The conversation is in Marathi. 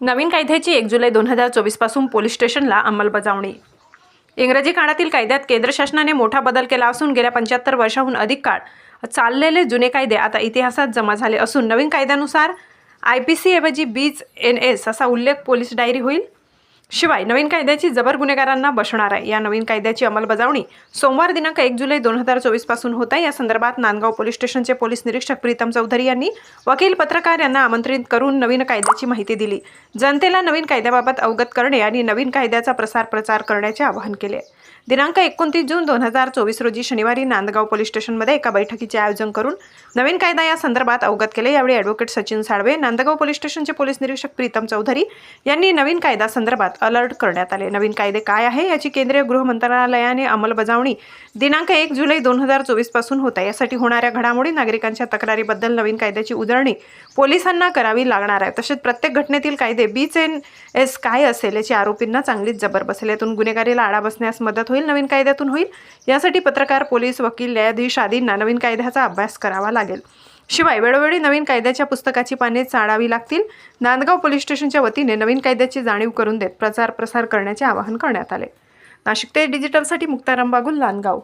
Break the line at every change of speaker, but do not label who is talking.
नवीन कायद्याची एक जुलै दोन हजार चोवीसपासून पोलीस स्टेशनला अंमलबजावणी. इंग्रजी काळातील कायद्यात केंद्र शासनाने मोठा बदल केला असून गेल्या पंच्याहत्तर वर्षाहून अधिक काळ चाललेले जुने कायदे आता इतिहासात जमा झाले असून नवीन कायद्यानुसार आय पी सी ऐवजी बीच एन एस असा उल्लेख पोलीस डायरी होईल. शिवाय नवीन कायद्याची जबर गुन्हेगारांना बसणार आहे. या नवीन कायद्याची अंमलबजावणी सोमवार दिनांक एक जुलै दोन हजार चोवीसपासून होत आहे. या संदर्भात नांदगाव पोलीस स्टेशनचे पोलीस निरीक्षक प्रीतम चौधरी यांनी वकील पत्रकार यांना आमंत्रित करून नवीन कायद्याची माहिती दिली. जनतेला नवीन कायद्याबाबत अवगत करणे आणि नवीन कायद्याचा प्रसार प्रचार करण्याचे आवाहन केले. दिनांक एकोणतीस जून दोन हजार चोवीस रोजी शनिवारी नांदगाव पोलीस स्टेशनमध्ये एका बैठकीचे आयोजन करून नवीन कायदा या संदर्भात अवगत केले. यावेळी ॲडव्होकेट सचिन साळवे नांदगाव पोलीस स्टेशनचे पोलीस निरीक्षक प्रीतम चौधरी यांनी नवीन कायदा संदर्भात अलर्ट करण्यात आले. नवीन कायदे काय आहे याची केंद्रीय गृह मंत्रालयाने अंमलबजावणी दिनांक एक जुलै दोन हजार चोवीसपासून होत आहे. यासाठी होणाऱ्या घडामोडी नागरिकांच्या तक्रारीबद्दल नवीन कायद्याची उजळणी पोलिसांना करावी लागणार आहे. तसेच प्रत्येक घटनेतील कायदे बीच एन एस काय असेल याची आरोपींना चांगलीच जबर बसेल. यातून गुन्हेगारीला आळा बसण्यास मदत होईल नवीन कायद्यातून होईल. यासाठी पत्रकार पोलीस वकील न्यायाधीश आदींना नवीन कायद्याचा अभ्यास करावा लागेल. शिवाय वेळोवेळी नवीन कायद्याच्या पुस्तकाची पाने चाळावी लागतील. नांदगाव पोलीस स्टेशनच्या वतीने नवीन कायद्याची जाणीव करून देत प्रचार प्रसार करण्याचे आवाहन करण्यात आले. नाशिक ते डिजिटलसाठी मुक्ताराम बागुल नांदगाव.